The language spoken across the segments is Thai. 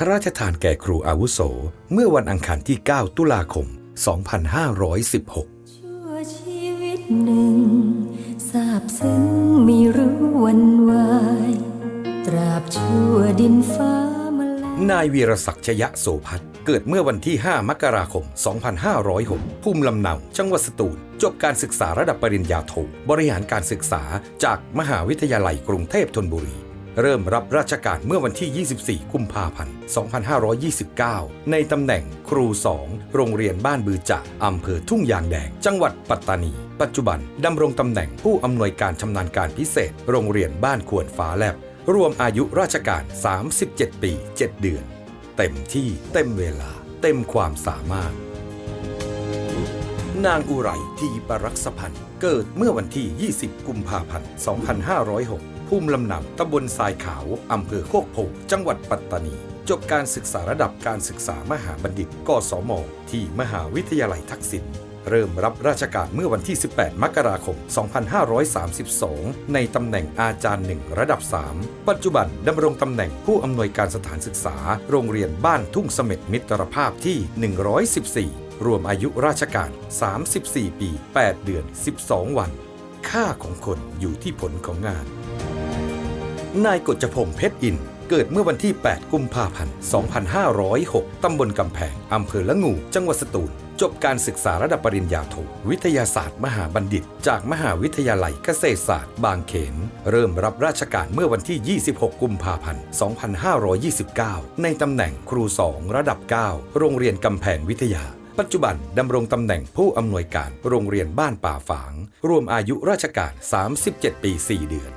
พระราชทานแก่ครูอาวุโส เมื่อวันอังคารที่ 9 ตุลาคม 2516 ชั่วชีวิตหนึ่งทราบซึ้งไม่รู้วันวายตราบชั่วดินฟ้ามาแลงนายวีรศักดิ์ชยะโสพัฒน์เกิดเมื่อวันที่ 5 มกราคม 2506 ภูมิลำเนา จังหวัดสตูล จบการศึกษาระดับปริญญาโท บริหารการศึกษาจากมหาวิทยาลัยกรุงเทพธนบุรี เริ่มรับราชการเมื่อวันที่ 24 กุมภาพันธ์ 2529 ในตำแหน่งครู 2 โรงเรียนบ้านบือจะอำเภอทุ่งยางแดง จังหวัดปัตตานี ปัจจุบันดำรงตำแหน่งผู้อำนวยการชำนาญการพิเศษ โรงเรียนบ้านขวนฟ้าแลบ รวมอายุราชการ 37 ปี 7 เดือน เต็มที่เต็มเวลา เต็มความสามารถนางอุไรทีปรักษพันธ์เกิดเมื่อวันที่ 20 กุมภาพันธ์ 2506 ภูมิลำเนาตำบลทรายขาวอำเภอโคกโพจังหวัดปัตตานี จบการศึกษาระดับการศึกษามหาบัณฑิตกศมที่มหาวิทยาลัยทักษิณเริ่มรับราชการเมื่อวันที่ 18 มกราคม 2532 ในตำแหน่งอาจารย์หนึ่งระดับ 3 ปัจจุบันดำรงตำแหน่งผู้อำนวยการสถานศึกษา โรงเรียนบ้านทุ่งเสม็ดมิตรภาพที่ 114 รวมอายุราชการ 34 ปี 8 เดือน 12 วัน ค่าของคนอยู่ที่ผลของงาน นายกฤษพงษ์เพชรอิน เกิดเมื่อวันที่ 8 กุมภาพันธ์ 2506 ตำบลกำแพง อำเภอละงู จังหวัดสตูล จบการศึกษาระดับปริญญาโท วิทยาศาสตร์มหาบัณฑิต จากมหาวิทยาลัยเกษตรศาสตร์ บางเขน เริ่มรับราชการเมื่อวันที่ 26 กุมภาพันธ์ 2529 ในตำแหน่งครู 2 ระดับ 9 โรงเรียนกำแพงวิทยาปัจจุบันดำรงตำแหน่งผู้อำนวยการโรงเรียนบ้านป่าฝาง รวมอายุราชการ 37 ปี 4 เดือน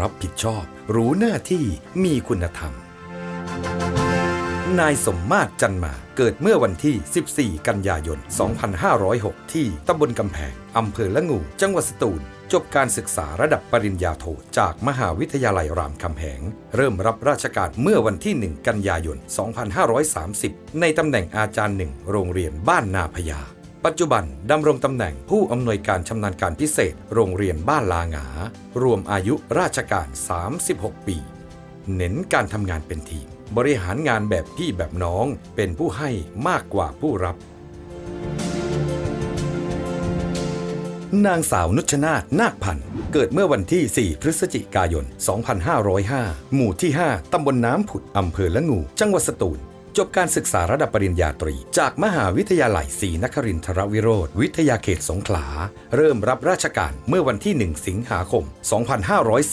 รับผิดชอบ รู้หน้าที่มีคุณธรรม นายสมมาตรจันมาเกิดเมื่อวันที่ 14 กันยายน 2506 ที่ตำบลกำแพง อำเภอละงู จังหวัดสตูล จบการศึกษาระดับปริญญาโทจากมหาวิทยาลัยรามคำแหง เริ่มรับราชการเมื่อวันที่ 1 กันยายน 2530 ในตำแหน่งอาจารย์หนึ่งโรงเรียนบ้านนาพญา ปัจจุบันดำรงตำแหน่งผู้อำนวยการชำนาญการพิเศษโรงเรียนบ้านลาหงา รวมอายุราชการ 36 ปี เน้นการทำงานเป็นทีม บริหารงานแบบพี่แบบน้องเป็นผู้ให้มากกว่าผู้รับ นางสาวนุชนาธนาคพันธ์เกิดเมื่อวันที่ 4 พฤศจิกายน 2505 หมู่ที่ 5 ตำบลน้ำผุด อำเภอละงู จังหวัดสตูล จบการศึกษาระดับปริญญาตรี จากมหาวิทยาลัยศรีนครินทรวิโรธวิทยาเขตสงขลา เริ่มรับราชการเมื่อวันที่ 1 สิงหาคม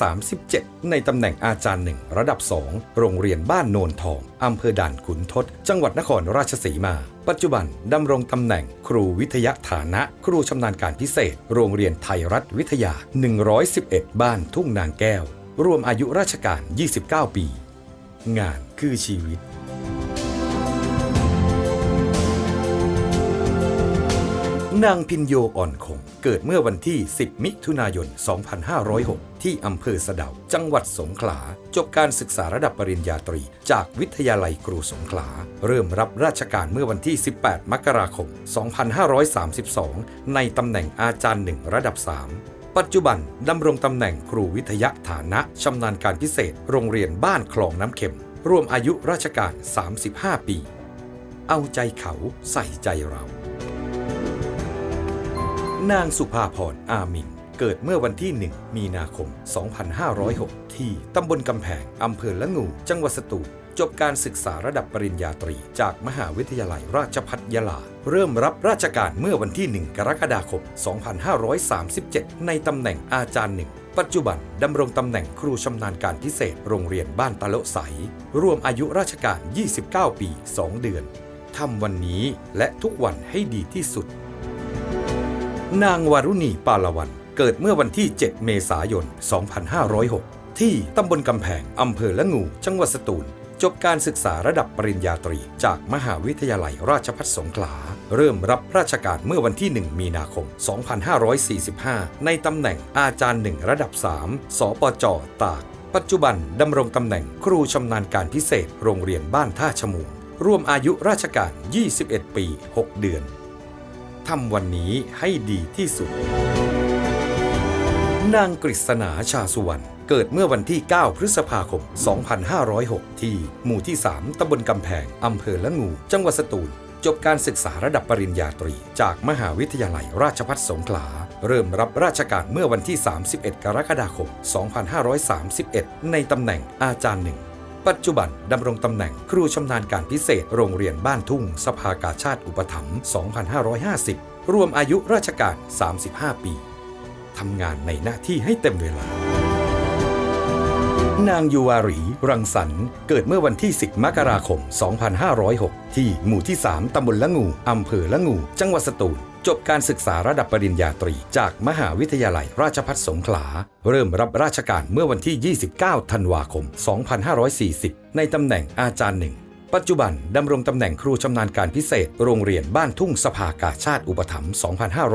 2537 ในตำแหน่งอาจารย์หนึ่งระดับ 2 โรงเรียนบ้านโนนทองอำเภอด่านขุนทด จังหวัดนครราชสีมา ปัจจุบันดำรงตำแหน่งครูวิทยาฐานะ ครูชำนาญการพิเศษ โรงเรียนไทยรัฐวิทยา 111 บ้านทุ่งนางแก้ว รวมอายุราชการ 29 ปี งานคือชีวิต นางพินโยอ่อนคง เกิดเมื่อวันที่ 10 มิถุนายน 2506 ที่อำเภอสะเดา จังหวัดสงขลา จบการศึกษาระดับปริญญาตรี จากวิทยาลัยครูสงขลา เริ่มรับราชการเมื่อวันที่ 18 มกราคม 2532 ในตำแหน่งอาจารย์หนึ่งระดับ 3ปัจจุบันดำรงตำแหน่งครูวิทยาฐานะชำนาญการพิเศษ โรงเรียนบ้านคลองน้ำเข็ม รวมอายุราชการ 35 ปี เอาใจเขาใส่ใจเรา นางสุภาพรอามินเกิดเมื่อวันที่ 1 มีนาคม 2506 ที่ตำบลกำแพง อำเภอละงู จังหวัดสตูลจบการศึกษาระดับปริญญาตรี จากมหาวิทยาลัยราชภัฏยะลา เริ่มรับราชการเมื่อวันที่ 1 กรกฎาคม 2537 ในตำแหน่งอาจารย์หนึ่ง ปัจจุบันดำรงตำแหน่งครูชำนาญการพิเศษโรงเรียนบ้านตะโละใส รวมอายุราชการ 29 ปี 2 เดือน ทำวันนี้และทุกวันให้ดีที่สุด นางวารุณีปาลวัน เกิดเมื่อวันที่ 7 เมษายน 2506 ที่ตำบลกำแพง อำเภอละงู จังหวัดสตูล จบการศึกษาระดับปริญญาตรี จากมหาวิทยาลัยราชภัฏสงขลา เริ่มรับราชการเมื่อวันที่ 1 มีนาคม 2545 ในตำแหน่งอาจารย์หนึ่งระดับ 3 สปจ ตาก ปัจจุบันดำรงตำแหน่งครูชำนาญการพิเศษ โรงเรียนบ้านท่าชมูรวมอายุราชการ 21 ปี 6 เดือน ทำวันนี้ให้ดีที่สุด นางกฤษณาชาสุวรรณเกิดเมื่อวันที่ 9 พฤษภาคม 2506 ที่หมู่ที่ 3ตำบลกำแพง อำเภอละงู จังหวัดสตูล จบการศึกษาระดับปริญญาตรี จากมหาวิทยาลัยราชภัฏสงขลา เริ่มรับราชการเมื่อวันที่ 31 กรกฎาคม 2531 ในตำแหน่งอาจารย์หนึ่ง ปัจจุบันดำรงตำแหน่งครูชำนาญการพิเศษโรงเรียนบ้านทุ่ง สภากาชาติอุปถัมภ์ 2550 รวมอายุราชการ 35 ปี ทำงานในหน้าที่ให้เต็มเวลา นางยูวารี รังสรรค์เกิดเมื่อวันที่ 10 มกราคม 2506 ที่หมู่ที่ 3 ตำบลละงู อำเภอละงู จังหวัดสตูล จบการศึกษาระดับปริญญาตรีจากมหาวิทยาลัยราชภัฏสงขลา เริ่มรับราชการเมื่อวันที่ 29 ธันวาคม 2540 ในตำแหน่งอาจารย์หนึ่ง ปัจจุบันดำรงตำแหน่งครูชำนาญการพิเศษ โรงเรียนบ้านทุ่งสภากาชาติอุปถัมภ์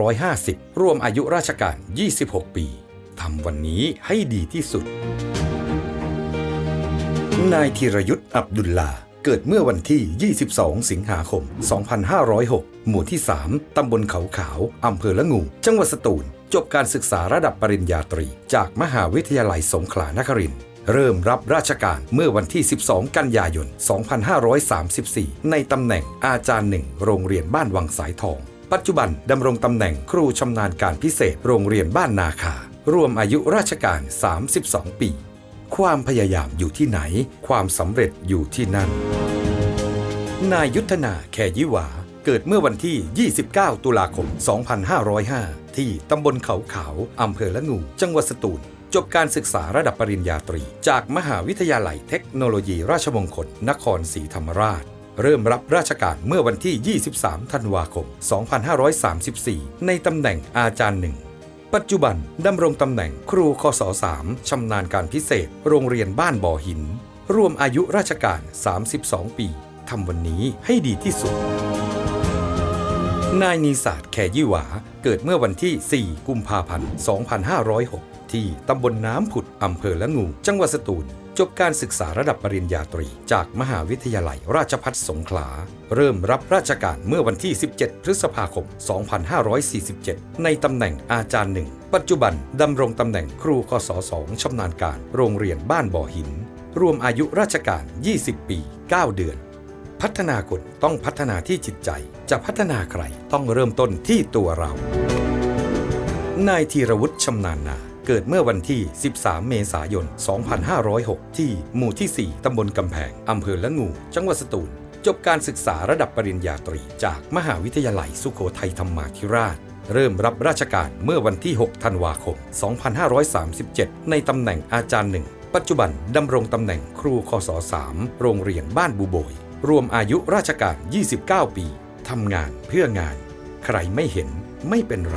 2550 รวมอายุราชการ 26 ปี ทำวันนี้ให้ดีที่สุด นายธีรยุทธ์อับดุลลาเกิดเมื่อวันที่ 22 สิงหาคม 2506 หมู่ที่ 3 ตำบลเขาขาว อำเภอละงู จังหวัดสตูล จบการศึกษาระดับปริญญาตรี จากมหาวิทยาลัยสงขลานครินทร์เริ่มรับราชการเมื่อวันที่ 12 กันยายน 2534 ในตำแหน่งอาจารย์หนึ่งโรงเรียนบ้านวังสายทอง ปัจจุบันดำรงตำแหน่งครูชำนาญการพิเศษโรงเรียนบ้านนาคา รวมอายุราชการ 32 ปี ความพยายามอยู่ที่ไหน ความสำเร็จอยู่ที่นั่น นายยุทธนาแคยิวา เกิดเมื่อวันที่ 29 ตุลาคม 2505 ที่ตำบลเขาขาว อำเภอละงู จังหวัดสตูล จบการศึกษาระดับปริญญาตรี จากมหาวิทยาลัยเทคโนโลยีราชมงคล นครศรีธรรมราช เริ่มรับราชการเมื่อวันที่ 23 ธันวาคม 2534 ในตำแหน่งอาจารย์หนึ่งปัจจุบันดำรงตำแหน่งครูคศ3ชำนาญการพิเศษ โรงเรียนบ้านบ่อหิน รวมอายุราชการ 32 ปีทำวันนี้ให้ดีที่สุด นายนีศาสตร์แคยี่หวา เกิดเมื่อวันที่ 4 กุมภาพันธ์ 2506 ที่ตำบลน้ำผุด อำเภอละงู จังหวัดสตูล จบการศึกษาระดับปริญญาตรี จากมหาวิทยาลัยราชภัฏสงขลา เริ่มรับราชการเมื่อวันที่ 17 พฤษภาคม 2547 ในตำแหน่งอาจารย์หนึ่ง ปัจจุบันดำรงตำแหน่งครูคศ2ชำนาญการ โรงเรียนบ้านบ่อหิน รวมอายุราชการ 20 ปี 9 เดือน พัฒนาคนต้องพัฒนาที่จิตใจ จะพัฒนาใครต้องเริ่มต้นที่ตัวเรา นายธีรวุฒิชำนาญนาเกิดเมื่อวันที่ 13 เมษายน 2506 ที่หมู่ที่ 4 ตำบลกำแพง อำเภอละงู จังหวัดสตูล จบการศึกษาระดับปริญญาตรี จากมหาวิทยาลัยสุโขทัยธรรมาธิราช เริ่มรับราชการเมื่อวันที่ 6 ธันวาคม 2537 ในตำแหน่งอาจารย์หนึ่ง ปัจจุบันดำรงตำแหน่งครูคศ3โรงเรียนบ้านบูโบย รวมอายุราชการ 29 ปี ทำงานเพื่องาน ใครไม่เห็นไม่เป็นไร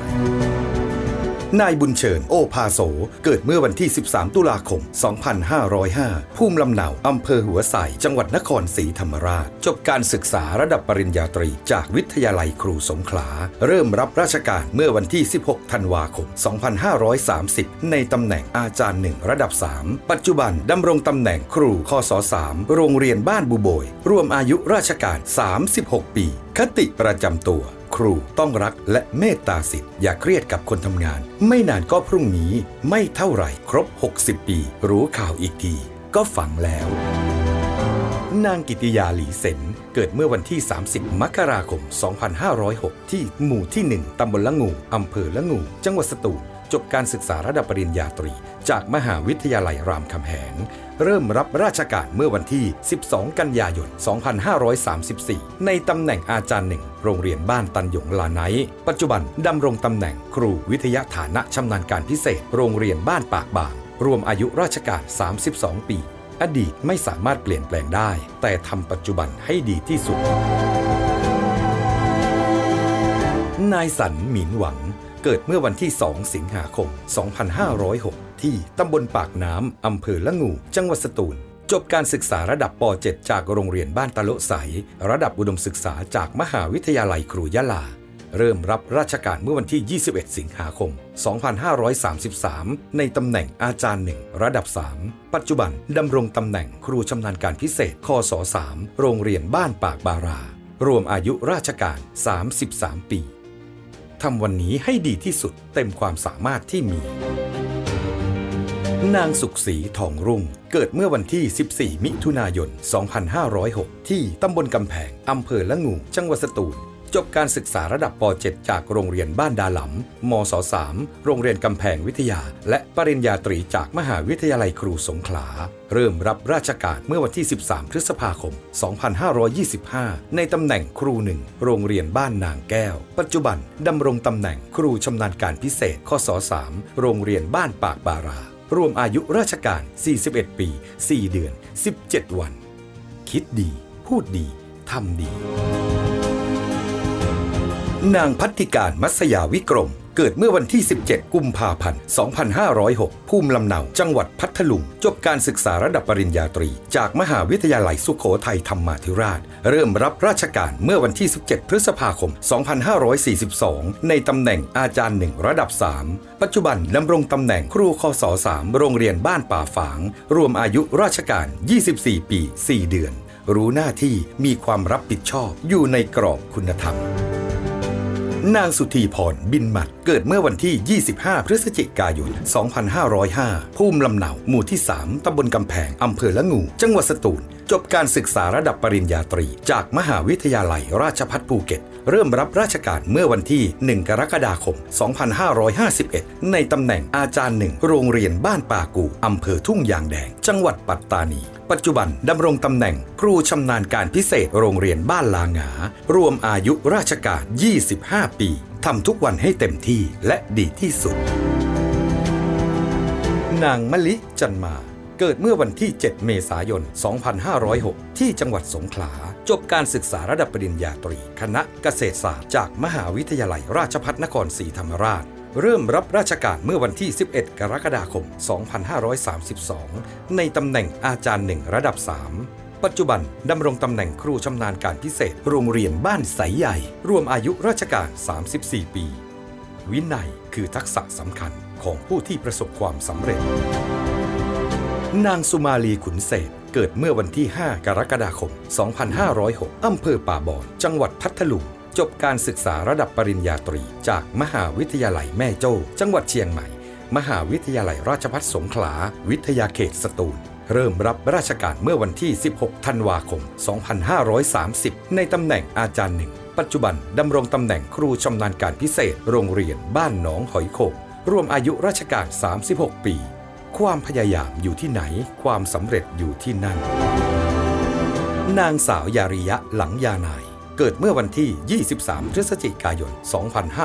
นายบุญเชิญโอภาโส เกิดเมื่อวันที่ 13 ตุลาคม 2505 ภูมิลำเนาอำเภอหัวไสจังหวัดนครศรีธรรมราช จบการศึกษาระดับปริญญาตรี จากวิทยาลัยครูสงขลา เริ่มรับราชการเมื่อวันที่ 16 ธันวาคม 2530 ในตำแหน่งอาจารย์หนึ่งระดับ 3 ปัจจุบันดำรงตำแหน่งครูคศ3โรงเรียนบ้านบูโบย รวมอายุราชการ 36 ปี คติประจำตัว ครูต้องรักและเมตตาสิทธิ์อย่าเครียดกับคนทำงาน ไม่นานก็พรุ่งนี้ไม่เท่าไหร่ครบ 60 ปี รู้ข่าวอีกทีก็ฝังแล้ว นางกิติยาหลีเซนเกิดเมื่อวันที่ 30 มกราคม 2506 ที่หมู่ที่ 1 ตำบลละงู อำเภอละงู จังหวัดสตูล จบการศึกษาระดับปริญญาตรี จากมหาวิทยาลัยรามคำแหง เริ่มรับราชการเมื่อวันที่ 12 กันยายน 2534 ในตำแหน่งอาจารย์หนึ่ง โรงเรียนบ้านตันหยงลาไนปัจจุบันดำรงตำแหน่งครูวิทยาฐานะชำนาญการพิเศษ โรงเรียนบ้านปากบาง รวมอายุราชการ 32 ปี อดีตไม่สามารถเปลี่ยนแปลงได้ แต่ทำปัจจุบันให้ดีที่สุด นายสันหมินหวัง เกิดเมื่อวันที่ 2 สิงหาคม 2506 ที่ตำบลปากน้ำอำเภอละงู จังหวัดสตูล จบการศึกษาระดับป .7 จากโรงเรียนบ้านตะโลใส ระดับอุดมศึกษาจากมหาวิทยาลัยครูยะลา เริ่มรับราชการเมื่อวันที่ 21 สิงหาคม 2533 ในตำแหน่งอาจารย์หนึ่งระดับ 3 ปัจจุบันดำรงตำแหน่งครูชำนาญการพิเศษคศ3โรงเรียนบ้านปากบารารวมอายุราชการ 33 ปี ทำวันนี้ให้ดีที่สุดเต็มความสามารถที่มี นางสุขศรีทองรุ่ง เกิดเมื่อวันที่ 14 มิถุนายน 2506 ที่ตำบลกำแพงอำเภอละงู จังหวัดสตูล จบการศึกษาระดับป .7 จากโรงเรียนบ้านดาหลำมศ3โรงเรียนกำแพงวิทยา และปริญญาตรีจากมหาวิทยาลัยครูสงขลา เริ่มรับราชการเมื่อวันที่ 13 พฤษภาคม 2525 ในตำแหน่งครูหนึ่งโรงเรียนบ้านนางแก้ว ปัจจุบันดำรงตำแหน่งครูชำนาญการพิเศษคศ3โรงเรียนบ้านปากบารารวมอายุราชการ 41 ปี 4 เดือน 17 วัน คิดดี พูดดี ทำดี นางพัฒติการมัสยาวิกรม เกิดเมื่อวันที่ 17 กุมภาพันธ์ 2506 ภูมิลำเนา จังหวัดพัทลุง จบการศึกษาระดับปริญญาตรี จากมหาวิทยาลัยสุโขทัยธรรมาธิราช เริ่มรับราชการเมื่อวันที่ 17 พฤษภาคม 2542 ในตำแหน่งอาจารย์หนึ่งระดับ 3 ปัจจุบันดำรงตำแหน่งครูคศ3โรงเรียนบ้านป่าฝาง รวมอายุราชการ 24 ปี 4 เดือน รู้หน้าที่มีความรับผิดชอบอยู่ในกรอบคุณธรรม นางสุธีพรบินหมัด เกิดเมื่อวันที่ 25 พฤศจิกายน 2505 ภูมิลำเนาหมู่ที่ 3ตำบลกำแพง อำเภอละงู จังหวัดสตูล จบการศึกษาระดับปริญญาตรี จากมหาวิทยาลัยราชพัฒภูเก็ต เริ่มรับราชการเมื่อวันที่ 1 กรกฎาคม 2551 ในตำแหน่งอาจารย์หนึ่งโรงเรียนบ้านป่ากูอำเภอทุ่งยางแดง จังหวัดปัตตานี ปัจจุบันดำรงตำแหน่งครูชำนาญการพิเศษโรงเรียนบ้านลางารวมอายุราชการ 25 ปีทำทุกวันให้เต็มที่และดีที่สุด นางมะลิจันมา เกิดเมื่อวันที่ 7 เมษายน 2506 ที่จังหวัดสงขลา จบการศึกษาระดับปริญญาตรี คณะเกษตรศาสตร์จากมหาวิทยาลัยราชภัฏนครศรีธรรมราช เริ่มรับราชการเมื่อวันที่ 11 กรกฎาคม 2532 ในตำแหน่งอาจารย์หนึ่งระดับ 3 ปัจจุบันดำรงตำแหน่งครูชำนาญการพิเศษ โรงเรียนบ้านใสใหญ่ รวมอายุราชการ 34 ปี วินัยคือทักษะสำคัญของผู้ที่ประสบความสำเร็จ นางสุมาลีขุนเศษ เกิดเมื่อวันที่ 5 กรกฎาคม 2506 อำเภอป่าบอน จังหวัดพัทลุง จบการศึกษาระดับปริญญาตรี จากมหาวิทยาลัยแม่โจ้ จังหวัดเชียงใหม่ มหาวิทยาลัยราชภัฏสงขลา วิทยาเขตสตูล เริ่มรับราชการเมื่อวันที่ 16 ธันวาคม 2530 ในตำแหน่งอาจารย์หนึ่ง ปัจจุบันดำรงตำแหน่งครูชำนาญการพิเศษ โรงเรียนบ้านหนองหอยโขกรวมอายุราชการ 36 ปี ความพยายามอยู่ที่ไหน ความสำเร็จอยู่ที่นั่น นางสาวยาริยะหลังยานาย เกิดเมื่อวันที่ 23 พฤศจิกายน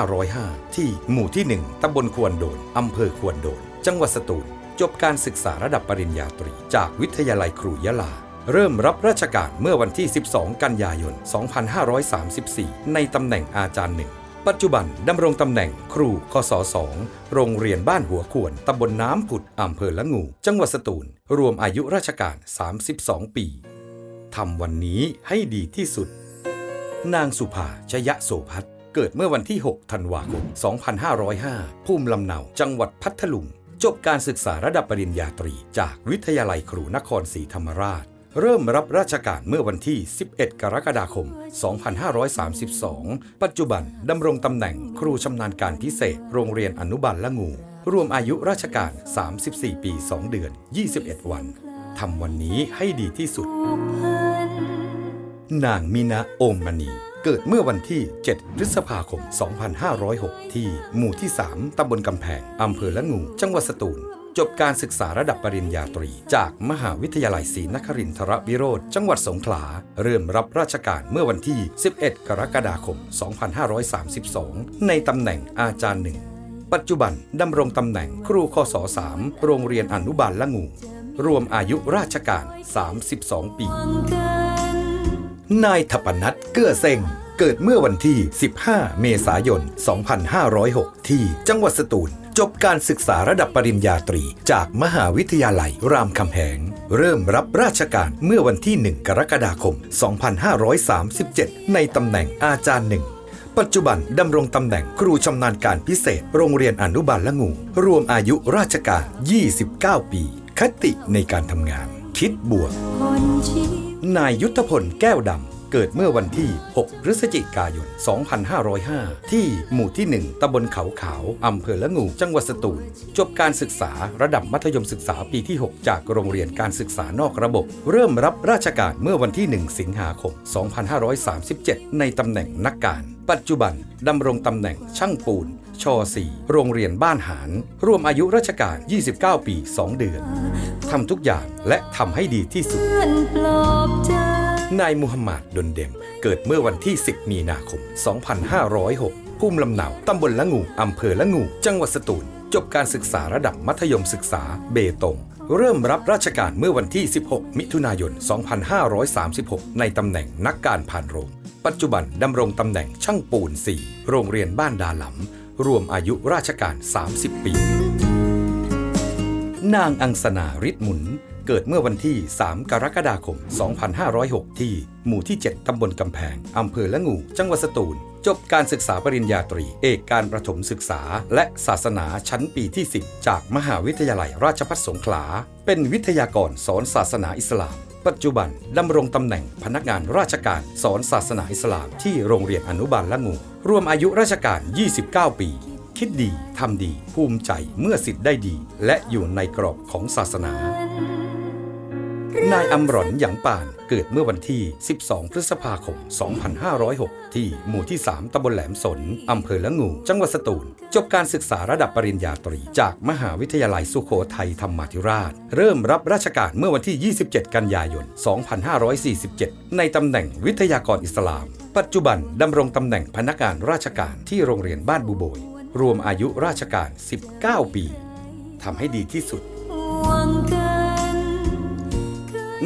2505 ที่หมู่ที่ 1 ตำบลควรโดน อำเภอควรโดน จังหวัดสตูล จบการศึกษาระดับปริญญาตรี จากวิทยาลัยครูยะลา เริ่มรับราชการเมื่อวันที่ 12 กันยายน 2534 ในตำแหน่งอาจารย์หนึ่ง ปัจจุบันดำรงตำแหน่งครูคศ2โรงเรียนบ้านหัวขวนตำบลน้ำผุดอำเภอละงู จังหวัดสตูล รวมอายุราชการ 32 ปีทำวันนี้ให้ดีที่สุด นางสุภาชยะโสพัฒน์เกิดเมื่อวันที่ 6 ธันวาคม 2505 ภูมิลำเนาจังหวัดพัทลุง จบการศึกษาระดับปริญญาตรี จากวิทยาลัยครูนครศรีธรรมราช เริ่มรับราชการเมื่อวันที่ 11 กรกฎาคม 2532 ปัจจุบันดำรงตำแหน่งครูชำนาญการพิเศษ โรงเรียนอนุบาลละงู รวมอายุราชการ 34 ปี 2 เดือน 21 วัน ทำวันนี้ให้ดีที่สุด นางมินะโอมมณี เกิดเมื่อวันที่ 7 พฤษภาคม 2506 ที่หมู่ที่ 3 ตำบลกำแพง อำเภอละงู จังหวัดสตูล จบการศึกษาระดับปริญญาตรี จากมหาวิทยาลัยศรีนครินทรวิโรธจังหวัดสงขลา เริ่มรับราชการเมื่อวันที่ 11 กรกฎาคม 2532 ในตำแหน่งอาจารย์หนึ่ง ปัจจุบันดำรงตำแหน่งครูคศ3โรงเรียนอนุบาลละงู รวมอายุราชการ 32 ปี นายทปนัทเกื้อเซ็งเกิดเมื่อวันที่ 15 เมษายน 2506 ที่จังหวัดสตูล จบการศึกษาระดับปริญญาตรี จากมหาวิทยาลัยรามคำแหง เริ่มรับราชการเมื่อวันที่ 1 กรกฎาคม 2537 ในตำแหน่งอาจารย์หนึ่งปัจจุบันดำรงตำแหน่งครูชำนาญการพิเศษ โรงเรียนอนุบาลละงู รวมอายุราชการ 29 ปี คติในการทำงาน คิดบวก นายยุทธพลแก้วดำ เกิดเมื่อวันที่ 6 พฤศจิกายน 2505 ที่หมู่ที่ 1ตำบลเขาขาว อำเภอละงู จังหวัดสตูล จบการศึกษาระดับมัธยมศึกษาปีที่ 6 จากโรงเรียนการศึกษานอกระบบ เริ่มรับราชการเมื่อวันที่ 1 สิงหาคม 2537 ในตำแหน่งนักการ ปัจจุบันดำรงตำแหน่งช่างปูนช .4 โรงเรียนบ้านหาร รวมอายุราชการ 29 ปี 2 เดือน ทำทุกอย่างและทำให้ดีที่สุด นายมูฮัมหมัดดนเดม เกิดเมื่อวันที่ 10 มีนาคม 2506 ภูมิลำเนาตำบลละงูอำเภอละงู จังหวัดสตูล จบการศึกษาระดับมัธยมศึกษา เบตง เริ่มรับราชการเมื่อวันที่ 16 มิถุนายน 2536 ในตำแหน่งนักการผ่านโรง ปัจจุบันดำรงตำแหน่งช่างปูน 4 โรงเรียนบ้านดาหลำรวมอายุราชการ 30 ปี นางอังสนาริดหมุน เกิดเมื่อวันที่ 3 กรกฎาคม 2506 ที่หมู่ที่ 7 ตำบลกำแพง อำเภอละงู จังหวัดสตูล จบการศึกษาปริญญาตรี เอกการประถมศึกษา และศาสนาชั้นปีที่ 10 จากมหาวิทยาลัยราชภัฏสงขลา เป็นวิทยากรสอนศาสนาอิสลาม ปัจจุบันดำรงตำแหน่งพนักงานราชการสอนศาสนาอิสลามที่โรงเรียนอนุบาลละงู รวมอายุราชการ 29 ปีคิดดี ทำดี ภูมิใจเมื่อสิทธิ์ได้ดี และอยู่ในกรอบของศาสนา นายอัมรอนหยางป่านเกิดเมื่อวันที่ 12 พฤษภาคม 2506 ที่หมู่ที่ 3 ตำบลแหลมสน อำเภอละงู จังหวัดสตูล จบการศึกษาระดับปริญญาตรี จากมหาวิทยาลัยสุโขทัยธรรมาธิราช เริ่มรับราชการเมื่อวันที่ 27 กันยายน 2547 ในตำแหน่งวิทยากรอิสลาม ปัจจุบันดำรงตำแหน่งพนักงานราชการที่โรงเรียนบ้านบูโบย รวมอายุราชการ 19 ปีทำให้ดีที่สุด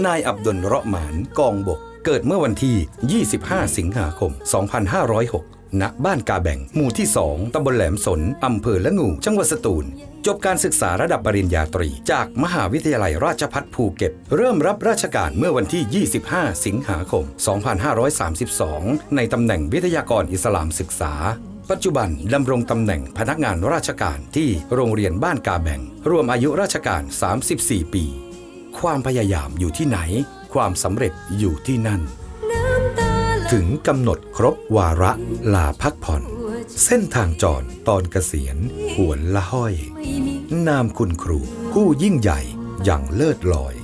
นายอับดุลเราะหมานกองบก เกิดเมื่อวันที่ 25 สิงหาคม 2506 ณ บ้านกาแบ่ง หมู่ที่ 2 ตำบลแหลมสน อำเภอละงู จังหวัดสตูล จบการศึกษาระดับปริญญาตรี จากมหาวิทยาลัยราชภัฏภูเก็ต เริ่มรับราชการเมื่อวันที่ 25 สิงหาคม 2532 ในตำแหน่งวิทยากรอิสลามศึกษาปัจจุบันดำรงตำแหน่งพนักงานราชการที่โรงเรียนบ้านกาแบ่ง รวมอายุราชการ 34 ปี ความพยายามอยู่ที่ไหน ความสำเร็จอยู่ที่นั่นน้ำตาไหลถึงกำหนดครบวาระลาพักผ่อน เส้นทางจรตอนเกษียณหวนละห้อยไม่มีนามคุณครู ผู้ยิ่งใหญ่อย่างเลิศลอย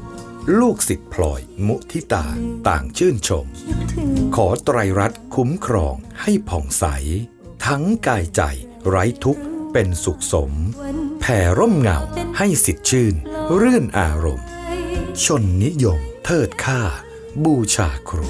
ลูกศิษย์พลอยมุทิตาต่างชื่นชมคิดถึงขอไตรรัตน์คุ้มครองให้ผ่องใส ทั้งกายใจไร้ทุกข์เป็นสุขสมวันแผ่ร่มเงาให้สิทธิ์ชื่น รื่นอารมณ์ไป ชนนิยม เทิดค่า บูชาครู